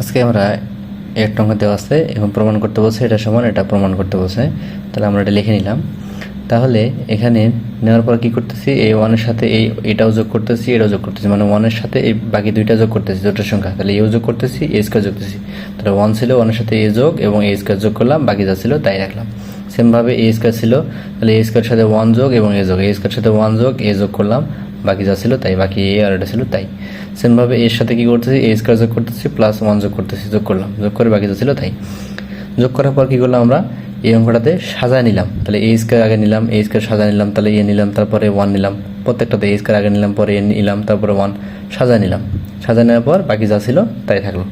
আজকে আমরা একটা অঙ্ক দেওয়া আছে এবং প্রমাণ করতে বলছে এটা সমান, এটা প্রমাণ করতে বলছে। তাহলে আমরা এটা লিখে নিলাম। তাহলে এখানে নেওয়ার পর কি করতেছি? এই ওয়ানের সাথে এই, এটাও যোগ করতেছি এটাও যোগ করতেছি। মানে ওয়ানের সাথে এই বাকি দুইটা যোগ করতেছি দুটোর সংখ্যা। তাহলে এও যোগ করতেছি, এ স্কোয়ার যোগ করতেছি। তাহলে ওয়ান ছিল ওয়ানের সাথে এ যোগ এবং এ স্কোয়ার যোগ করলাম, বাকি যা ছিল তাই রাখলাম। সেমভাবে এ স্কোয়ার ছিল, তাহলে এ স্কোয়ার সাথে ওয়ান যোগ এবং এ যোগ। এ স্কোয়ার সাথে ওয়ান যোগ, এ যোগ করলাম। বাকি যা ছিল তাই, বাকি এ আর এটা ছিল তাই। সেমভাবে এর সাথে কী করতেছি? এ স্কোয়ার যোগ করতেছি প্লাস ওয়ান যোগ করতেছি, যোগ করলাম। যোগ করে বাকি যা ছিল তাই। যোগ করার পর কী করলাম আমরা? এই অঙ্কটাতে সাজায় নিলাম। তাহলে এ স্কোয়ার আগে নিলাম এ স্কোয়ার সাজা নিলাম, তাহলে এ নিলাম, তারপরে ওয়ান নিলাম। প্রত্যেকটাতে এ স্কোয়ার আগে নিলাম, পরে এ নিলাম, তারপরে ওয়ান সাজায় নিলাম। সাজায় নেওয়ার পর বাকি যা ছিল তাই থাকল।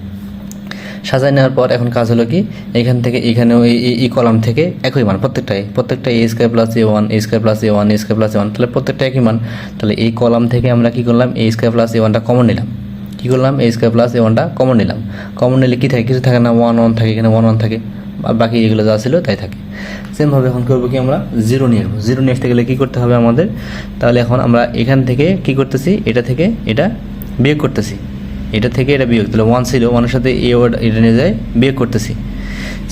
সাজায় নেওয়ার পর এখন কাজ হলো কি, এখান থেকে এখানেও এই কলাম থেকে একই মান, প্রত্যেকটাই, প্রত্যেকটা a square plus a one a square plus a one a square plus a one তাহলে প্রত্যেকটা একই মান। তাহলে এই কলাম থেকে আমরা কী করলাম এ স্কোয়ার প্লাস এ ওয়ানটা কমন নিলাম। কী করলাম এ স্কোয়ার প্লাস এ ওয়ানটা কমন নিলাম। কমন নিলে কী থাকে, কিছু থাকে না ওয়ান ওয়ান থাকে, এখানে ওয়ান ওয়ান থাকে, আর বাকি যেগুলো যা ছিল তাই থাকে। সেমভাবে এখন করব কি আমরা জিরো নিয়ে আসব জিরো নিয়ে আসতে গেলে কী করতে হবে আমাদের? তাহলে এখন আমরা এখান থেকে কি করতেছি, এটা থেকে এটা বিয়োগ করতেছি। এটা থেকে এটা বিয়োগ, তাহলে ওয়ান ছিল ওয়ানের সাথে এ ওয়ার্ড এটা নিয়ে যায়, বিয়োগ করতেছি।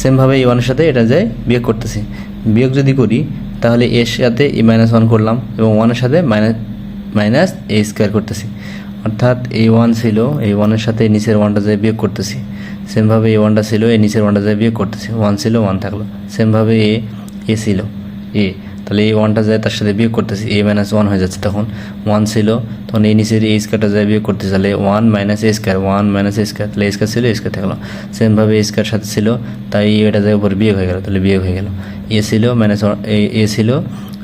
সেমভাবে এই ওয়ানের সাথে এটা যায়, বিয়োগ করতেছি। বিয়োগ যদি করি, তাহলে এর সাথে এ মাইনাস ওয়ান করলাম এবং ওয়ানের সাথে মাইনাস মাইনাস এ স্কোয়ার করতেছি। অর্থাৎ এই ওয়ান ছিল এই ওয়ানের সাথে নিচের ওয়ানটা যায়, বিয়োগ করতেছি। সেমভাবে এই ওয়ানটা ছিল এই নিচের ওয়ানটা যায়, বিয়োগ করতেছি। ওয়ান ছিল ওয়ান থাকল। সেমভাবে এ এ ছিল এ তাহলে এই ওয়ানটা যায় তার সাথে বিয়োগ করতেছি এ মাইনাস ওয়ান হয়ে যাচ্ছে তখন। ওয়ান ছিল, তখন এই নিচের এই স্কোয়ারটা যায় বিয়োগ করতেছি, তাহলে one minus a square one minus a square তাহলে এ স্কোয়ার ছিল এ স্কোয়ার থাকল। সেমভাবে এ স্কোয়ার সাথে ছিল, তাই এটা যায় উপর বিয়োগ হয়ে গেল, তাহলে বিয়োগ হয়ে গেল। এ ছিল মাইনাস এ ছিল,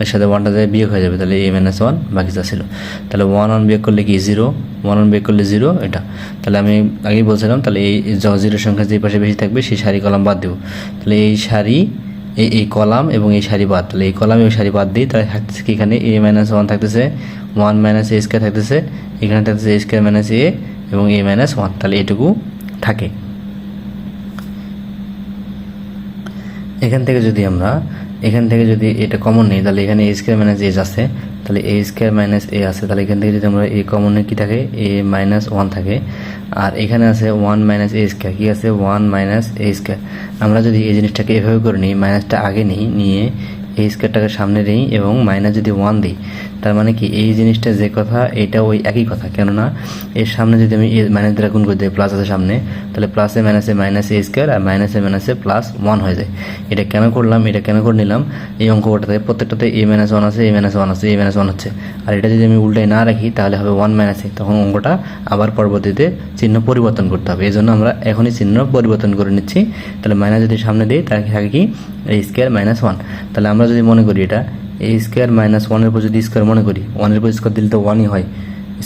এর সাথে ওয়ানটা যায় বিয়োগ হয়ে যাবে, তাহলে এ মাইনাস ওয়ান বাকি যা ছিল। তাহলে ওয়ান ওয়ান বিয়োগ করলে কি জিরো ওয়ান ওয়ান বিয়োগ করলে জিরো এটা। তাহলে আমি আগেই বলছিলাম, তাহলে এই জিরো সংখ্যা যে পাশে বেশি থাকবে, সেই সারি কলাম বাদ দেবো। তাহলে এই সারি এই এই কলাম এবং এই সারি বাদ। তাহলে এই কলাম এবং সারি বাদ দিই তাহলে থাকতেছে কি এখানে? এ মাইনাস ওয়ান থাকতেছে ওয়ান মাইনাস এ স্কোয়ার থাকতেছে, এখানে থাকতেছে এ স্কোয়ার মাইনাস এ এবং এ মাইনাস ওয়ান তাহলে এটুকু থাকে। এখান থেকে যদি আমরা, এখান থেকে যদি এটা কমন নিই, তাহলে এখানে এ স্কোয়ার মাইনাস এজ আছে। তাহলে এ স্কোয়ার মাইনাস এ আছে। তাহলে এখান থেকে যদি আমরা এ কমন কী থাকে? এ মাইনাস ওয়ান থাকে। আর এখানে আছে ওয়ান মাইনাস এ স্কোয়ার কী আছে? ওয়ান মাইনাস এ স্কোয়ার আমরা যদি এই জিনিসটাকে এভাবে করে নিই মাইনাসটা আগে নিই, নিয়ে এই স্কোয়ারটাকে সামনে নিই এবং মাইনাস যদি ওয়ান দিই তার মানে কি, এই জিনিসটা যে কথা, এটা ওই একই কথা। কেননা, এর সামনে যদি আমি মাইনাস দ্বারা গুণ করে দিই প্লাস আছে সামনে, তাহলে প্লাসে মাইনাসে মাইনাস এ স্কোয়ার আর মাইনাসে মাইনাসে প্লাস ওয়ান হয়ে যায়। এটা কেন করলাম, এটা কেন করে নিলাম, এই অঙ্কটাতে, প্রত্যেকটাতে এ মাইনাস ওয়ান আছে এ মাইনাস ওয়ান আছে এ মাইনাস ওয়ান হচ্ছে। আর এটা যদি আমি উল্টায় না রাখি, তাহলে হবে ওয়ান মাইনাসে তখন অঙ্কটা আবার পরবর্তীতে চিহ্ন পরিবর্তন করতে হবে। এই জন্য আমরা এখনই চিহ্ন পরিবর্তন করে নিচ্ছি। তাহলে মাইনাস যদি সামনে দিই, তাহলে থাকে কি স্কোয়ার মাইনাস ওয়ান তাহলে আমরা যদি মনে করি এটা এই স্কোয়ার মাইনাস ওয়ানের উপর যদি স্কোয়ার মনে করি ওয়ানের উপর স্কোয়ার দিলে তো ওয়ানই হয়।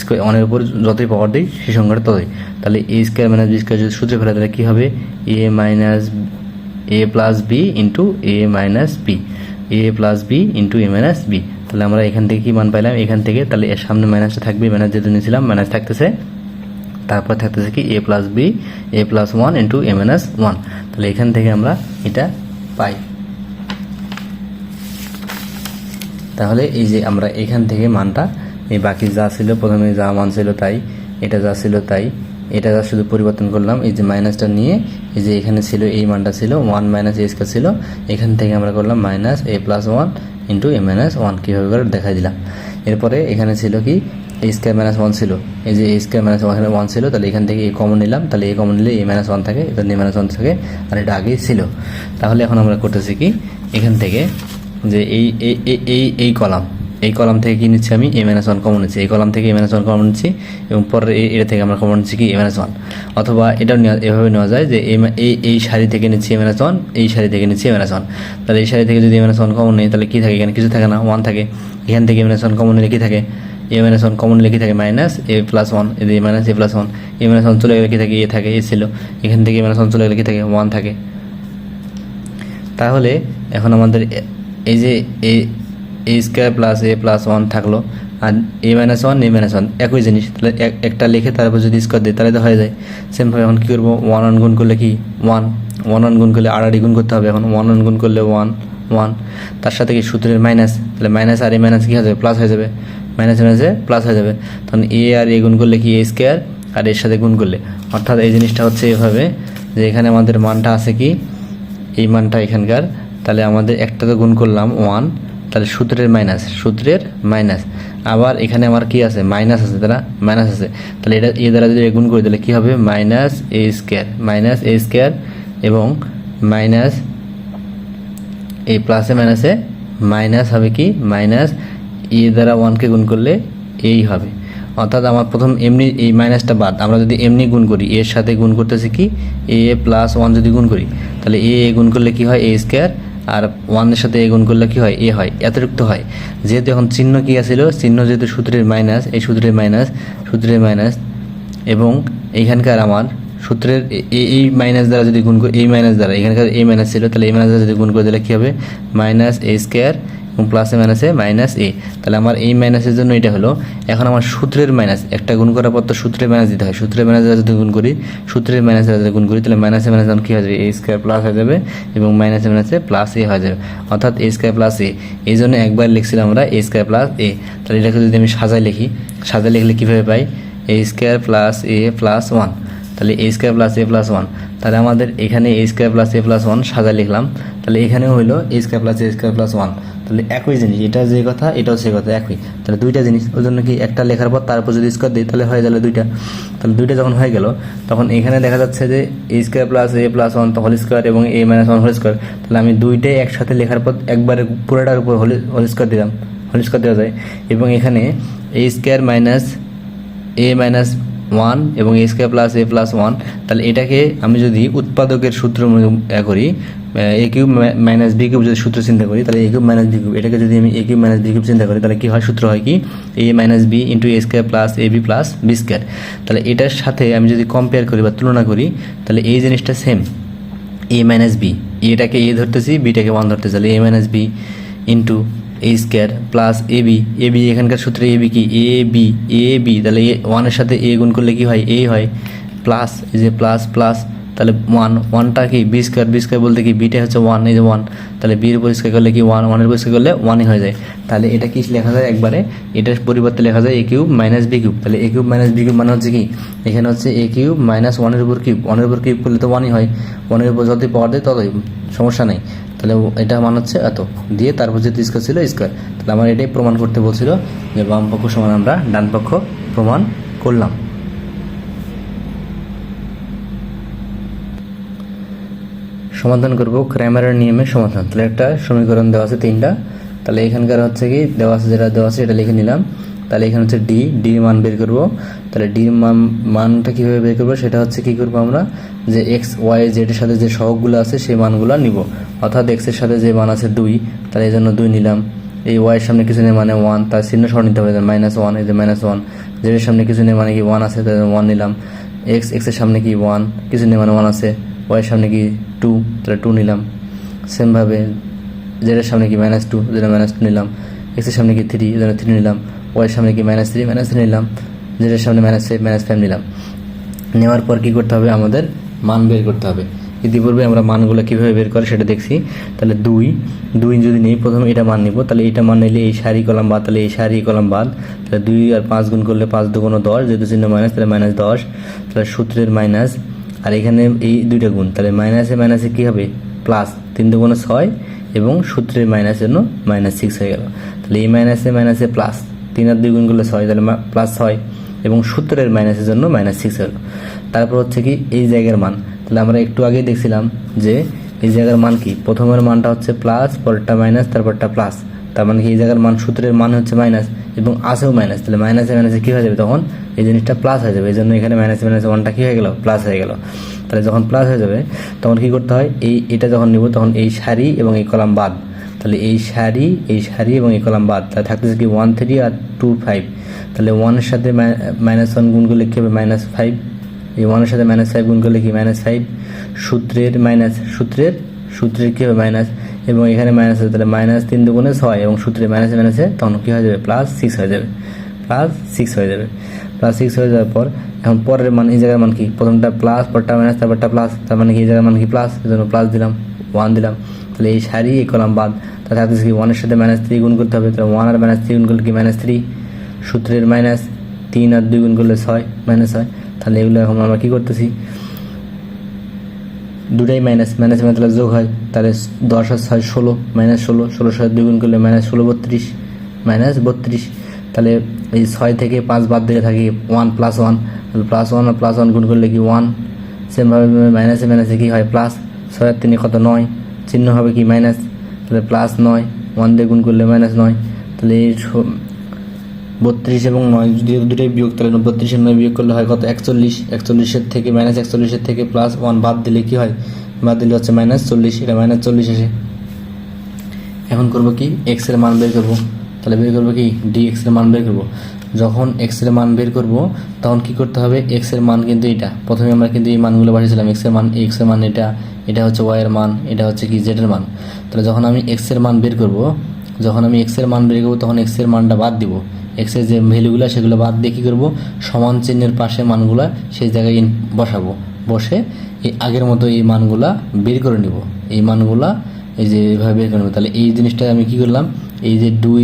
স্কোয়ার ওয়ানের উপর যতই পাওয়ার দিই, সেই সংখ্যাটা ততই। তাহলে a square minus b square যদি সূত্রে ফেলে, তাহলে কী হবে? A minus a plus b into a minus b a plus b into a minus b তাহলে আমরা এখান থেকে কী মান পাইলাম? এখান থেকে তাহলে এর সামনে মাইনাসটা থাকবে মাইনাস যেহেতু নিয়েছিলাম মাইনাস থাকতেছে। তারপর থাকতেছে কি? A plus b a plus one into a minus one তাহলে এখান থেকে আমরা এটা পাই। তাহলে এই যে আমরা এখান থেকে মানটা, এই বাকি যা ছিল, প্রথমে যা মান ছিল তাই, এটা যা ছিল তাই, এটা যা শুধু পরিবর্তন করলাম, এই যে মাইনাসটা নিয়ে, এই যে এখানে ছিল এই মানটা ছিল ওয়ান মাইনাস এ স্কোয়ার ছিল, এখান থেকে আমরা করলাম minus a plus one into a minus one কীভাবে করে দেখাই দিলাম। এরপরে এখানে ছিল কি এ স্কোয়ার মাইনাস ওয়ান ছিল, এই যে a square minus one one ছিল, তাহলে এখান থেকে এ কমন নিলাম, তাহলে এ কমন নিলে এ মাইনাস ওয়ান থাকে, এখানে এ মাইনাস ওয়ান থাকে, আর এটা আগেই ছিল। তাহলে এখন আমরা করতেছি কি, এখান থেকে যে এই এই এই- কলাম এই কলাম থেকে কী নিচ্ছি আমি এ মাইনাস ওয়ান কমন নিচ্ছি এই কলাম থেকে এ মাইনাস ওয়ান কমন নিচ্ছি এবং পরে এটা থেকে আমরা কমন নিচ্ছি কি এ মাইনাস ওয়ান অথবা এটাও নেওয়া এভাবে নেওয়া যায় যে এই এই সারি থেকে নিচ্ছি এ মাইনাস ওয়ান এই সারি থেকে নিচ্ছি এ মাইনাস ওয়ান তাহলে এই সারি থেকে যদি এ মাইনাস ওয়ান কমন নেই তাহলে কী থাকে এখানে কিছু থাকে না ওয়ান থাকে এখান থেকে এ মাইনাস ওয়ান কমন নিলে কী থাকে এ মাইনাস ওয়ান কমন কী থাকে minus a plus one a minus a plus one a minus one চলে গেলে কী থাকে এ থাকে এ ছিল এখান থেকে মাইনাস ওয়ান চলে গেলে কী থাকে ওয়ান থাকে তাহলে এখন আমাদের এই যে a a square plus a plus one থাকল আর a minus one, a minus one, একই জিনিস। তাহলে এক- একটা লিখে তারপর যদি স্কোয়ার দিই তাহলে তো হয়ে যায়। সেমভাবে এখন কী করব? ওয়ান ওয়ান গুণ করলে কি? ওয়ান ওয়ান ওয়ান গুণ করলে আর আড়াআড়ি গুণ করতে হবে। এখন ওয়ান ওয়ান গুণ করলে ওয়ান ওয়ান তার সাথে কি সূত্রের মাইনাস তাহলে মাইনাস আর এ মাইনাস কী হয়ে যাবে? প্লাস হয়ে যাবে। মাইনাস মাইনাসে প্লাস হয়ে যাবে। তখন এ আর এ গুণ করলে কি? এ স্কোয়ার আর এর সাথে গুণ করলে। অর্থাৎ এই জিনিসটা হচ্ছে এভাবে যে এখানে আমাদের মানটা আছে কি? এই মানটা এখানকার তাহলে আমাদের একটা তো গুণ করলাম ওয়ান তাহলে সূত্রের মাইনাস সূত্রের মাইনাস আবার এখানে আমার কি আছে? মাইনাস আছে, তারা মাইনাস আছে। তাহলে এটা, এ দ্বারা যদি গুণ করি, তাহলে কী হবে? Minus a square minus a square এবং মাইনাস এই প্লাসে মাইনাসে মাইনাস হবে কি? মাইনাস এ দ্বারা ওয়ানকে গুণ করলে এই হবে। অর্থাৎ আমার প্রথম এমনি এই মাইনাসটা বাদ। আমরা যদি এমনি গুণ করি, এর সাথে গুণ করতেছি কি? এ প্লাস ওয়ান যদি গুণ করি, তাহলে এ এ গুণ করলে কি হয়? এ স্কোয়ার আর ওয়ানের সাথে এ গুণ করলে কি হয়? এ হয়। অতিরিক্ত হয়। যেহেতু এখন চিহ্ন কি আছিল? চিহ্ন যেহেতু সূত্রের মাইনাস এই সূত্রের মাইনাস সূত্রের মাইনাস এবং এইখানকার আমার সূত্রের এই মাইনাস দ্বারা যদি গুণ করি, এই মাইনাস দ্বারা এখানকার এই মাইনাস ছিল, তাহলে এই মাইনাস দ্বারা যদি গুণ করে দিলে কী হবে? মাইনাস এ স্কোয়ার এবং প্লাসে মাইনাসে মাইনাস এ তাহলে আমার এই মাইনাসের জন্য এটা হলো, এখন আমার সূত্রের মাইনাস একটা গুণ করার পর তো সূত্রের মাইনাস দিতে হয়। সূত্রের মাইনাস দ্বারা যদি গুণ করি, সূত্রের মাইনাস দ্বারা যদি গুণ করি, তাহলে মাইনাসে মাইনাস তখন কী হয়ে যাবে? এ স্কোয়ার প্লাস হয়ে যাবে এবং মাইনাসে মাইনাসে প্লাস এ হয়ে যাবে। অর্থাৎ এ স্কোয়ার প্লাস এ এই জন্য একবার লিখছিলাম আমরা এ স্কোয়ার প্লাস এ তাহলে এটাকে যদি আমি সাজায় লিখি, সাজায় লিখলে কীভাবে পাই? A square plus a plus one তাহলে a square plus a plus one তাহলে আমাদের এখানে a square plus a plus one সাজা লিখলাম। তাহলে এখানেও হইল a square plus a square plus one তাহলে একই জিনিস, এটা যে কথা, এটাও সে কথা, একই। তাহলে দুইটা জিনিস, ওই জন্য কি একটা লেখার পর তারপর যদি স্কোয়ার দিই, তাহলে হয়ে গেল দুইটা। তাহলে দুইটা যখন হয়ে গেল, তখন এখানে দেখা যাচ্ছে যে a square plus a plus one whole square এবং a minus one whole square তাহলে আমি দুইটাই একসাথে লেখার পর একবারে পুরোটার উপর হোল হোল স্কোয়ার দিলাম হোল স্কোয়ার দেওয়া যায়। এবং এখানে a square minus a minus one এবং a square plus a plus one তাহলে এটাকে আমি যদি উৎপাদকের সূত্র করি a cube minus b cube যদি সূত্র চিন্তা করি, তাহলে a cube minus b cube. এটাকে যদি আমি a cube minus b cube চিন্তা করি, তাহলে কি হয়? সূত্র হয় কি? A minus b into a square plus a b plus b square তাহলে এটার সাথে আমি যদি কম্পেয়ার করি বা তুলনা করি, তাহলে এই জিনিসটা সেম এ মাইনাস বি এটাকে এ ধরতেছি বিটাকে ওয়ান ধরতেছি। তাহলে a minus b into a square plus a b a b এখানকার সূত্রে এ বি কি? এ বি এ বি তাহলে এ ওয়ানের সাথে এ গুণ করলে কি হয়? এ হয় প্লাস এই যে প্লাস প্লাস তাহলে ওয়ান ওয়ানটা কি বি স্কোয়ার বি স্কোয়ার বলতে কি বিটা হচ্ছে ওয়ান যে ওয়ান তাহলে বির পরিষ্কার করলে কি ওয়ান ওয়ানের পরিষ্কার করলে ওয়ানই হয়ে যায়। তাহলে এটা কি লেখা যায় একবারে? এটার পরিবর্তে লেখা যায় a cube minus b cube তাহলে a cube minus b cube মানে হচ্ছে কি? এখানে হচ্ছে এ কিউব মাইনাস ওয়ানের উপর কিউব ওয়ানের উপর কিউব করলে তো ওয়ানই হয়। ওয়ানের উপর যতই পাওয়ার দেয় ততই, সমস্যা নেই। তাহলে এটা মান হচ্ছে এত। দিয়ে তারপর যেহেতু স্কোয়ার ছিল স্কোয়ার তাহলে আমার এটাই প্রমাণ করতে বলছিল যে বাম পক্ষ সমান আমরা ডান পক্ষ প্রমাণ করলাম। সমাধান করব ক্র্যামারের নিয়মে সমাধান। তাহলে একটা সমীকরণ দেওয়া আছে তিনটা। তাহলে এখানকার হচ্ছে কি, দেওয়া আছে যেটা দেওয়া আছে এটা লিখে নিলাম। তাহলে এখানে হচ্ছে ডি ডির মান বের করব। তাহলে ডির মান, মানটা কীভাবে বের করব সেটা হচ্ছে কী করব আমরা? যে এক্স ওয়াই জেডের সাথে যে সহগগুলো আছে সেই মানগুলো নিব। অর্থাৎ এক্সের সাথে যে মান আছে দুই, তাহলে এই জন্য দুই নিলাম। এই ওয়াইয়ের সামনে কিছু নেই মানে ওয়ান তার চিহ্ন সহ নিতে হবে। মাইনাস ওয়ান এই যে মাইনাস ওয়ান জেডের সামনে কিছু নেই মানে কি ওয়ান আছে, তাহলে ওয়ান নিলাম। এক্স এক্সের সামনে কি ওয়ান কিছু নেই মানে ওয়ান আছে। ওয়াইয়ের সামনে কি টু তাহলে টু নিলাম। সেমভাবে জেডের সামনে কি মাইনাস টু যেটা মাইনাস টু নিলাম। এক্সের সামনে কি থ্রি যেটা থ্রি নিলাম। ওয়াইয়ের সামনে কি মাইনাস থ্রি মাইনাস থ্রি নিলাম। জেডের সামনে মাইনাস ফাইভ মাইনাস ফাইভ নিলাম। নেওয়ার পর কী করতে হবে? আমাদের মান বের করতে হবে। ইতিপূর্বে আমরা মানগুলো কীভাবে বের করে সেটা দেখছি। তাহলে দুই দুই যদি নেই, প্রথমে এটা মান নিব। তাহলে এটা মান নিলে এই সারি কলাম বাদ, তাহলে এই সারি কলাম বাদ। তাহলে দুই আর পাঁচ গুণ করলে পাঁচ দুগুণ দশ, যেহেতু চিহ্ন মাইনাস তাহলে মাইনাস দশ। তাহলে সূত্রের মাইনাস আর এখানে এই দুইটা গুণ, তাহলে মাইনাসে মাইনাসে কী হবে? প্লাস তিন দুগুণে ছয় এবং সূত্রের মাইনাস জন্য মাইনাস সিক্স হয়ে গেল। তাহলে এই মাইনাসে মাইনাসে প্লাস তিন আর দুই গুণ করলে ছয়, তাহলে প্লাস ছয় এবং সূত্রের মাইনাসের জন্য মাইনাস সিক্স হলো। তারপর হচ্ছে কি, এই জায়গার মান। তাহলে আমরা একটু আগেই দেখছিলাম যে এই জায়গার মান কি? প্রথমের মানটা হচ্ছে প্লাস পরেরটা মাইনাস তারপরটা প্লাস তার মানে কি এই জায়গার মান, সূত্রের মান হচ্ছে মাইনাস এবং আসেও মাইনাস তাহলে মাইনাসে মাইনাসে কী হয়ে যাবে তখন? এই জিনিসটা প্লাস হয়ে যাবে। এই জন্য এখানে মাইনাসে মাইনাসে ওয়ানটা কী হয়ে গেল? প্লাস হয়ে গেল। তাহলে যখন প্লাস হয়ে যাবে, তখন কী করতে হয়? এই, এটা যখন নিব, তখন এই সারি এবং এই কলাম বাদ। তাহলে এই সারি এই সারি এবং এই কলাম বাদ। তাহলে থাকতেছে কি ওয়ান থ্রি আর টু ফাইভ তাহলে ওয়ানের সাথে মাইনাস ওয়ান গুণ করলে কী হবে? মাইনাস ফাইভ এই ওয়ানের সাথে মাইনাস ফাইভ গুণ করলে কি? মাইনাস ফাইভ সূত্রের মাইনাস সূত্রের সূত্রের কী হবে? মাইনাস এবং এখানে মাইনাস আছে তাহলে মাইনাস তিন দুগুণে ছয় এবং সূত্রে মাইনাসে মাইনাসে তখন কী হয়ে যাবে? প্লাস সিক্স হয়ে যাবে। প্লাস সিক্স হয়ে যাবে। প্লাস সিক্স হয়ে যাওয়ার পর এখন পরের মান, এই জায়গার মান কি? প্রথমটা প্লাস পরটা মাইনাস তারপরটা প্লাস তার মানে কি? এই জায়গার মান কি? প্লাস এই জন্য প্লাস দিলাম ওয়ান দিলাম। তাহলে এই সারি এই কলাম বাদ। তাহলে থাকতেছে কি ওয়ানের সাথে মাইনাস থ্রি গুণ করতে হবে। তাহলে ওয়ান আর মাইনাস থ্রি গুণ করলে কি মাইনাস থ্রি সূত্রের মাইনাস তিন আর দুই গুণ করলে ছয় মাইনাস হয় তাহলে এগুলো এখন আমরা কী করতেছি? দুটাই মাইনাস মাইনাস তাহলে যোগ হয়, তাহলে দশ আর ছয় ষোলো মাইনাস ষোলো ষোলো ছয় দুই গুণ করলে মাইনাস ষোলো, বত্রিশ মাইনাস বত্রিশ, তাহলে এই ছয় থেকে পাঁচ বাদ দিলে থাকি ওয়ান প্লাস ওয়ান তাহলে প্লাস ওয়ান আর প্লাস ওয়ান গুণ করলে কি ওয়ান সেমভাবে মাইনাসে মাইনাসে কী হয় প্লাস ছয় আর তিনে কত নয়, চিহ্ন হবে কি মাইনাস তাহলে প্লাস নয় ওয়ান দিয়ে গুণ করলে মাইনাস নয়, তাহলে বত্রিশ এবং নয় যদি দুটোই বিয়োগ, তাহলে বত্রিশের নয় বিয়োগ করলে হয় কত? একচল্লিশ, একচল্লিশের থেকে মাইনাস একচল্লিশের থেকে প্লাস ওয়ান বাদ দিলে কি হয়? বাদ দিলে হচ্ছে মাইনাস চল্লিশ, এটা মাইনাস চল্লিশ আসে। এখন করব কি? এক্সের মান বের করব। তাহলে বের করব কি? ডি এক্সের মান বের করব। যখন এক্সের মান বের করব, তখন কি করতে হবে? এক্সের মান কিন্তু এটা প্রথমে আমরা কিন্তু এই মানগুলো বসেছিলাম এক্সের মান এক্সের মান এটা এটা হচ্ছে ওয়াই এর মান, এটা হচ্ছে কি? জেড এর মান। তাহলে যখন আমি এক্সের মান বের করব, যখন আমি এক্সের মান বের করব, তখন এক্সের মানটা বাদ দিব। এক্সের যে ভ্যালুগুলো সেগুলো বাদ দিয়ে কী করব? সমান চিহ্নের পাশে মানগুলো সেই জায়গায় বসাবো। বসে এই আগের মতো এই মানগুলা বের করে নিব। এই মানগুলা এই যে এইভাবে বের করে নেব। তাহলে এই জিনিসটা আমি কি করলাম? এই যে দুই,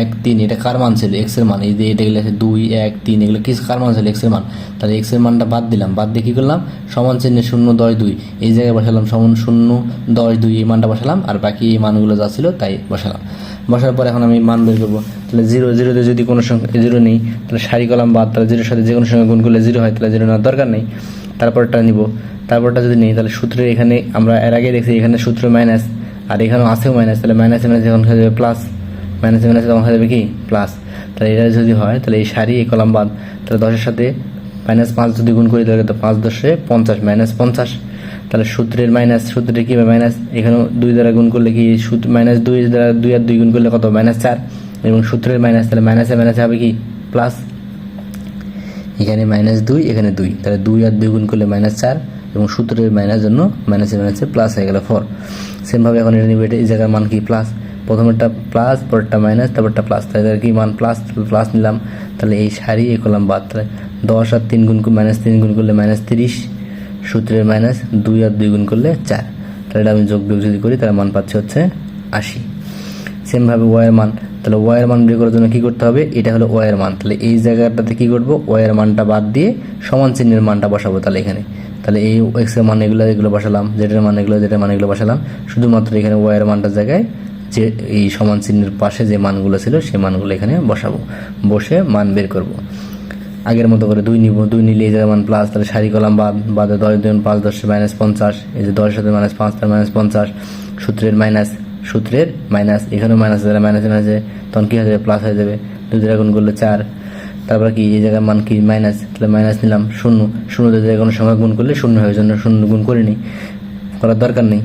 এক, তিন, এটা কার মান ছিল? এক্সের মান। এই যে এটা আছে দুই, এক, তিন, এগুলো কি কার মান ছিল? এক্সের মান। তাহলে এক্সের মানটা বাদ দিলাম। বাদ দিয়ে কি করলাম? সমান চিহ্নে শূন্য, দশ, দুই। এই জায়গায় বসালাম সমান শূন্য, দশ, দুই, এই মানটা বসালাম। আর বাকি এই মানগুলো যা ছিল তাই বসালাম। বসার পর এখন আমি মান বের করব। তাহলে জিরো, জিরোতে যদি কোনো সংখ্যা জিরো নেই, তাহলে সারি কলাম বাদ, তাহলে জিরোর সাথে যে কোনো সংখ্যা গুণ করলে জিরো হয়, তাহলে জিরো নেওয়ার দরকার নেই। তারপরটা নিব। তারপরটা যদি নেই, তাহলে সূত্রের এখানে আমরা এর আগে দেখছি এখানে সূত্র মাইনাস আর এখানেও আছেও মাইনাস তাহলে মাইনাসে মাইনাস এখন হয়ে যাবে প্লাস মাইনাসে মাইনাসে তখন হয়ে যাবে কি? প্লাস তাহলে এটা যদি হয়, তাহলে এই সারি এই কলাম বাদ, তাহলে দশের সাথে মাইনাস পাঁচ যদি গুণ করি, তাহলে তো পাঁচ দশে পঞ্চাশ মাইনাস পঞ্চাশ। তাহলে সূত্রের মাইনাস সূত্রে কি হবে মাইনাস এখানেও দুই দ্বারা গুণ করলে কি? সূত্র মাইনাস দুই দ্বারা দুই আর দুই গুণ করলে কত? মাইনাস চার। এবং সূত্রের মাইনাস তাহলে মাইনাসে মাইনাসে হবে কি? প্লাস এখানে মাইনাস দুই, এখানে দুই। তাহলে দুই আর দুই গুণ করলে মাইনাস চার। এবং সূত্রের মাইনাস জন্য মাইনাসে মাইনাসে প্লাস হয়ে গেল ফোর সেমভাবে এখন এটা নিবে, এটা এই জায়গার মান কি? প্লাস প্রথমেরটা প্লাস পরেরটা মাইনাস তারপরটা প্লাস তাহলে কি মান? প্লাস প্লাস নিলাম। তাহলে এই সারি এ করলাম বাদ। তাহলে দশ আর তিন গুণ মাইনাস তিন গুণ করলে মাইনাস তিরিশ। সূত্রের মাইনাস দুই আর দুই গুণ করলে চার। তাহলে এটা আমি যোগ বিয়োগ যদি করি, তাহলে মান পাচ্ছে হচ্ছে আশি। সেমভাবে ওয়াইয়ের মান, তাহলে ওয়াইয়ের মান বের করার জন্য কী করতে হবে? এটা হলো ওয়াইয়ের মান। তাহলে এই জায়গাটাতে কী করব? ওয়াইয়ের মানটা বাদ দিয়ে সমান চিহ্নের মানটা বসাবো তাহলে এখানে। তাহলে এই এক্সের মান এগুলো এগুলো বসালাম জেডের মান এগুলো জেডের মান এগুলো বসালাম। শুধুমাত্র এখানে ওয়াইয়ের মানটার জায়গায় যে এই সমান চিহ্নের পাশে যে মানগুলো ছিল, সেই মানগুলো এখানে বসাবো। বসে মান বের করব। আগের মতো করে দুই নিব, দুই নিলে এই জায়গায় মান প্লাস তাহলে সারি কলাম বাদ, বাদে দশ দুই পাঁচ, দশ মাইনাস পঞ্চাশ, এই যে দশ সাথে মাইনাস পাঁচ, তার মাইনাস পঞ্চাশ, সূত্রের মাইনাস সূত্রের মাইনাস এখানেও মাইনাস যারা মাইনাস মাইনাসে তখন কী হয়ে যাবে? প্লাস হয়ে যাবে। দুই জায়গায় গুণ করলে চার, তারপর কি, এই জায়গায় মান কি? মাইনাস তাহলে মাইনাস নিলাম শূন্য শূন্য দুই জায়গায় কোনো সংখ্যা গুণ করলে শূন্য হয়ে জন্য শূন্য গুণ করিনি করার দরকার নেই।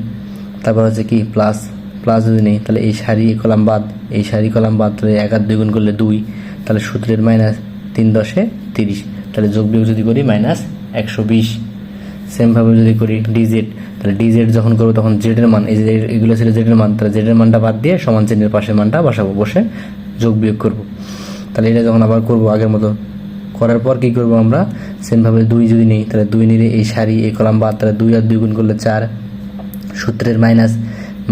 তারপর হচ্ছে কি প্লাস প্লাস যদি নেই, তাহলে এই সারি কলাম বাদ, এই সারি কলাম বাদ, তাহলে এক আর দুই গুণ করলে দুই, তাহলে সূত্রের মাইনাস তিন দশে তিরিশ। তাহলে যোগ বিয়োগ যদি করি মাইনাস একশো বিশ। সেমভাবে যদি করি ডিজেড তাহলে ডিজেড যখন করব তখন জেডের মান, এই যে এগুলো ছিল জেডের মান, তাহলে জেডের মানটা বাদ দিয়ে সমান চিহ্নের পাশের মানটা বসাবো, বসে যোগ বিয়োগ করব। তাহলে এটা যখন আবার করব আগের মতো, করার পর কী করব আমরা? সেমভাবে দুই যদি নেই, তাহলে দুই নিলে এই সারি, এই কলাম বাদ, তাহলে দুই আর দুই গুণ করলে চার। সূত্রের মাইনাস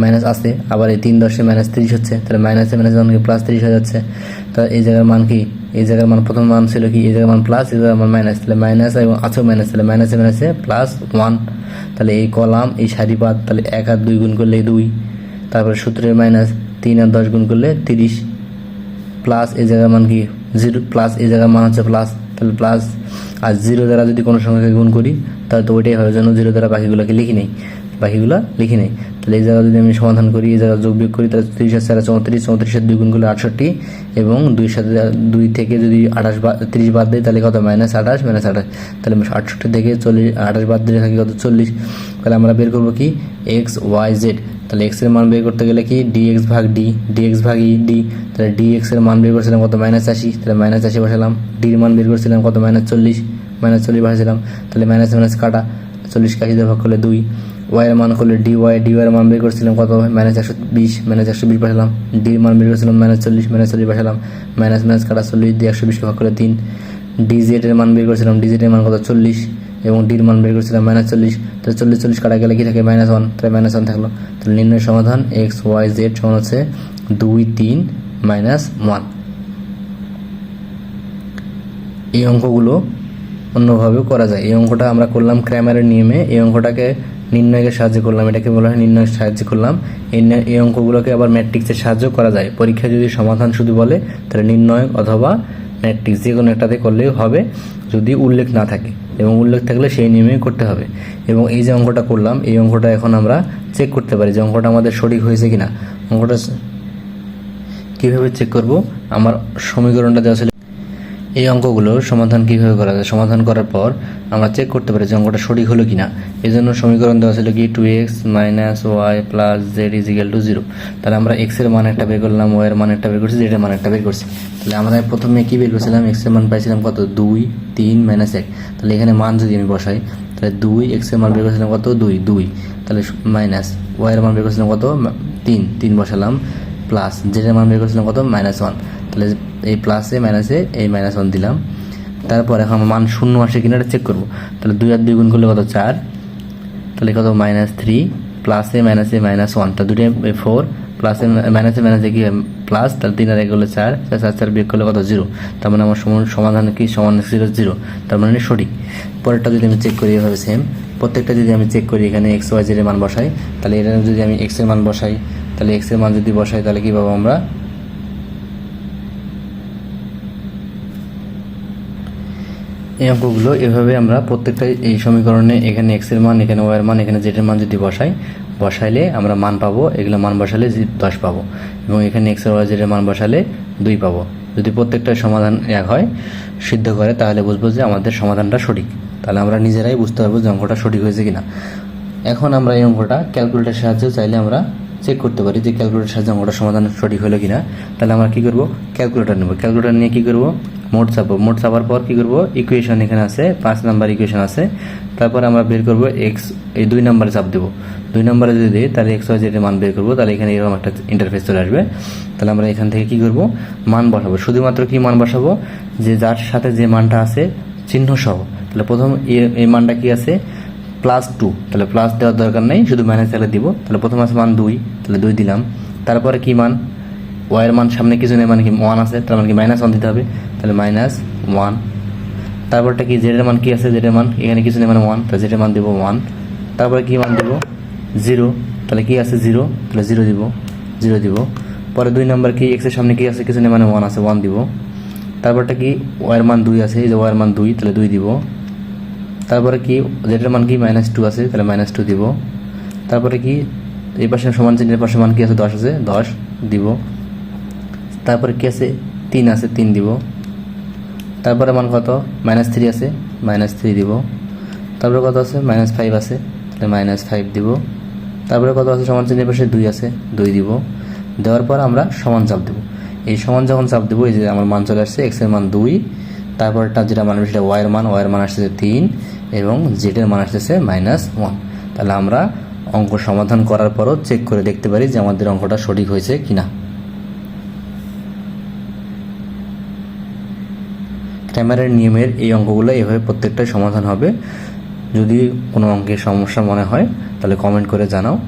মাইনাস আছে, আবার এই তিন দশে মাইনাস তিরিশ হচ্ছে, তাহলে মাইনাসে মাইনাস যখন প্লাস তিরিশ হয়ে যাচ্ছে। তাহলে এই জায়গার মান কি? এই জায়গার মান প্রথম মান ছিল কি? এই জায়গার মান প্লাস এই জায়গার মান মাইনাস তাহলে মাইনাস এবং আছেও মাইনাস তাহলে মাইনাসে মাইনাসে প্লাস ওয়ান তাহলে এই কলাম, এই সারি বাদ তাহলে এক আর দুই গুণ করলে দুই। তারপরে সূত্রের মাইনাস তিন আর দশ গুণ করলে তিরিশ। প্লাস এই জায়গার মান কি? জিরো প্লাস এই জায়গার মান হচ্ছে প্লাস তাহলে প্লাস আর জিরো দ্বারা যদি কোনো সংখ্যাকে গুণ করি, তাহলে তো ওইটাই হয় জন্য জিরো দ্বারা বাকিগুলোকে লিখি নেই। বাকিগুলো লিখি নেই। তাহলে এই জায়গা যদি আমি সমাধান করি, এই জায়গা যোগ বিয়োগ করি, তাহলে তিরিশ আর চার চৌত্রিশ চৌত্রিশের দুই গুণ করলে আটষট্টি এবং দুই সাথে দুই থেকে যদি আঠাশ বা তিরিশ বাদ দিই, তাহলে কত? মাইনাস আঠাশ মাইনাস আঠাশ। তাহলে আটষট্টি থেকে চল্লিশ, আঠাশ বাদ দিলে থাকি কত? চল্লিশ। তাহলে আমরা বের করব কি? X, y, z. তাহলে এক্সের মান বের করতে গেলে কি? ডি এক্স ভাগ ডি। ডি এক্স ভাগ ই, ডি। তাহলে ডি এক্সের মান বের করছিলাম কত? মাইনাস আশি। তাহলে মাইনাস আশি বসালাম। ডির মান বের করছিলাম কত? মাইনাস চল্লিশ। মাইনাস চল্লিশ বসাছিলাম তাহলে মাইনাস মাইনাস কাটা। চল্লিশ কাশি ভাগ করলে দুই। ওয়াই এর মান করলে ডি ওয়াই ডি ওয়াই এর মান বের করছিলাম কত? মাইনাস একশো বিশ মাইনাস একশো বিশ বসালাম। ডির মান বের করছিলাম মাইনাস চল্লিশ মাইনাস চল্লিশ পাঠালাম মাইনাস মাইনাস কাটা চল্লিশ, দিয়ে একশো বিশকে ভাগ করে তিন। ডিজেড এর মান বের করছিলাম ডিজেড এর মান কত? চল্লিশ। এবং ডির মান বের করছিলাম মাইনাস চল্লিশ। তাহলে চল্লিশ চল্লিশ কাটা গেলে কি থাকে? মাইনাস ওয়ান তাহলে মাইনাস ওয়ান থাকল। তাহলে নির্ণয় সমাধান এক্স ওয়াই জেড সমান হচ্ছে দুই, তিন মাইনাস ওয়ান এই অঙ্কগুলো অন্যভাবেও করা যায়। এই অঙ্কটা আমরা করলাম ক্র্যামারের নিয়মে। এই অঙ্কটাকে নির্ণয়ের সাহায্য করলাম, এটাকে বলা হয় নির্ণয়ের সাহায্য করলাম। এই নে- অঙ্কগুলোকে আবার ম্যাট্রিক্সের সাহায্য করা যায়। পরীক্ষায় যদি সমাধান শুধু বলে, তাহলে নির্ণয় অথবা ম্যাট্রিক্স যে কোনো একটাতে করলেও হবে, যদি উল্লেখ না থাকে। এবং উল্লেখ থাকলে সেই নিয়মেই করতে হবে। এবং এই যে অঙ্কটা করলাম, এই অঙ্কটা এখন আমরা চেক করতে পারি যে অঙ্কটা আমাদের সঠিক হয়েছে কিনা। অঙ্কটা কীভাবে চেক করব? আমার সমীকরণটা দেওয়া ছিল এই অঙ্কগুলোর সমাধান কীভাবে করা যায়? সমাধান করার পর আমরা চেক করতে পারি যে অঙ্কটা সঠিক হলো কিনা। এই জন্য সমীকরণ দেওয়া ছিল কি? Two x minus y plus z equal to zero তাহলে আমরা এক্সের মান একটা বের করলাম ওয়াই এর মান একটা বের করছি জেড এর মান একটা বের করছি। তাহলে আমরা প্রথমে কী বের করছিলাম? এক্সের মান পাইছিলাম কত? দুই, তিন মাইনাস এক। তাহলে এখানে মান যদি আমি বসাই, তাহলে দুই এক্সের মান বের করছিলাম কত? দুই দুই। তাহলে মাইনাস ওয়াই এর মান বের করছিলাম কত? তিন। তিন বসালাম প্লাস জেডের মান বের করছিলাম কত? মাইনাস ওয়ান তাহলে এই প্লাসে মাইনাসে এই মাইনাস ওয়ান দিলাম। তারপর এখন মান শূন্য আসে কিনা এটা চেক করব। তাহলে দুই আর দুই গুণ করলে কত? চার। তাহলে কত? মাইনাস থ্রি প্লাসে মাইনাসে মাইনাস ওয়ান তাহলে দুটো ফোর প্লাসে মাইনাসে মাইনাসে কি? প্লাস তাহলে তিন আর এক হলো চার চার চার চার বিয়োগ করলে কত? জিরো তার মানে আমার সমান সমাধান কি? সমান জিরো জিরো তার মানে সঠিক। পরেরটা যদি আমি চেক করি এভাবে সেম প্রত্যেকটা যদি আমি চেক করি এখানে এক্স ওয়াই জেড এর মান বসাই, তাহলে এটা যদি আমি এক্সের মান বসাই, তাহলে এক্সের মান যদি বসাই, তাহলে কি পাবো আমরা? এই অঙ্কগুলো এভাবে আমরা প্রত্যেকটা এই সমীকরণে এখানে এক্সের মান, এখানে ওয়াই এর মান, এখানে জেড এর মান যদি বসাই, বসাইলে আমরা মান পাবো, এগুলো মান বসালে দশ পাবো। এবং এখানে এক্সের ওয়াই জেড এর মান বসালে দুই পাবো। যদি প্রত্যেকটা সমাধান এক হয়, সিদ্ধ করে, তাহলে বুঝব যে আমাদের সমাধানটা সঠিক। তাহলে আমরা নিজেরাই বুঝতে পারব যে অঙ্কটা সঠিক হয়েছে কিনা। এখন আমরা এই অঙ্কটা ক্যালকুলেটার সাহায্যে চাইলে আমরা চেক করতে পারি যে ক্যালকুলেটার সাহায্যে অঙ্কটা সমাধান সঠিক হলো কিনা। তাহলে আমরা কি করব? ক্যালকুলেটার নেব। ক্যালকুলেটার নিয়ে কি করব? মোট চাপবো। মোট চাপার পর কি করব? ইকুয়েশন এখানে আছে, পাঁচ নাম্বার ইকুয়েশন আছে। তারপর আমরা বের করব এক্স এই দুই নাম্বারে চাপ দেবো। দুই নাম্বারে যদি দিই, তাহলে এক্স ওয়াই জেডের মান বের করব। তাহলে এখানে এরকম একটা ইন্টারফেস চলে আসবে। তাহলে আমরা এখান থেকে কি করব? মান বসাবো। শুধুমাত্র কি মান বসাবো? যে যার সাথে যে মানটা আছে, চিহ্ন সহ। তাহলে প্রথম এই মানটা কি আছে? প্লাস টু তাহলে প্লাস দেওয়ার দরকার নেই, শুধু মাইনাস তাহলে দিব। তাহলে প্রথম আছে মান দুই, তাহলে দুই দিলাম। তারপরে কি মান? ওয়াইয়ের মান সামনে কিছু নেই মানে কি ওয়ান আছে, তার মানে কি মাইনাস ওয়ান দিতে হবে। তাহলে মাইনাস ওয়ান তারপরটা কি জেডের মান কি আছে? জেডের মান এখানে কিছু নেই মানে ওয়ান তাহলে জেডের মান দিব ওয়ান তারপরে কি মান দিব? জিরো তাহলে কি আছে? জিরো তাহলে জিরো দিব জিরো দিব। পরে দুই নাম্বার কি এক্সের সামনে কি আছে? কিছু নেই মানে ওয়ান আছে ওয়ান দিব। তারপরটা কি ওয়াইয়ের মান দুই আছে, এই যে ওয়াইয়ের মান দুই, তাহলে দুই দিব। তারপরে কি, যেটার মান কি মাইনাস টু আছে, তাহলে মাইনাস টু দিব। তারপরে কি, এই পাশে সমান চিহ্নের পাশে মান কি আছে, দশ আছে, দশ দিব। তারপরে কি আছে, তিন আছে, তিন দিব। তারপরে মান কত মাইনাস থ্রি আছে মাইনাস থ্রি দিব। তারপরে কত আছে মাইনাস ফাইভ আছে, তাহলে মাইনাস ফাইভ দিব। তারপরে কত আছে, সমান চিহ্নের পাশে দুই আছে, দুই দিব। দেওয়ার পর আমরা সমান চাপ দেবো। এই সমান যখন চাপ দেবো, এই যে আমার মান চলে আসছে এক্সের মান দুই, তারপরটা যেটা মান, সেটা ওয়াইয়ের মান ওয়াইয়ের মান আসতেছে তিন এবং জেডের মান আসতেছে মাইনাস ওয়ান তাহলে আমরা অঙ্ক সমাধান করার পরও চেক করে দেখতে পারি যে আমাদের অঙ্কটা সঠিক হয়েছে কি না ক্যামেরার নিয়মের এই অঙ্কগুলো এভাবে প্রত্যেকটাই সমাধান হবে। যদি কোনো অঙ্কের সমস্যা মনে হয়, তাহলে কমেন্ট করে জানাও।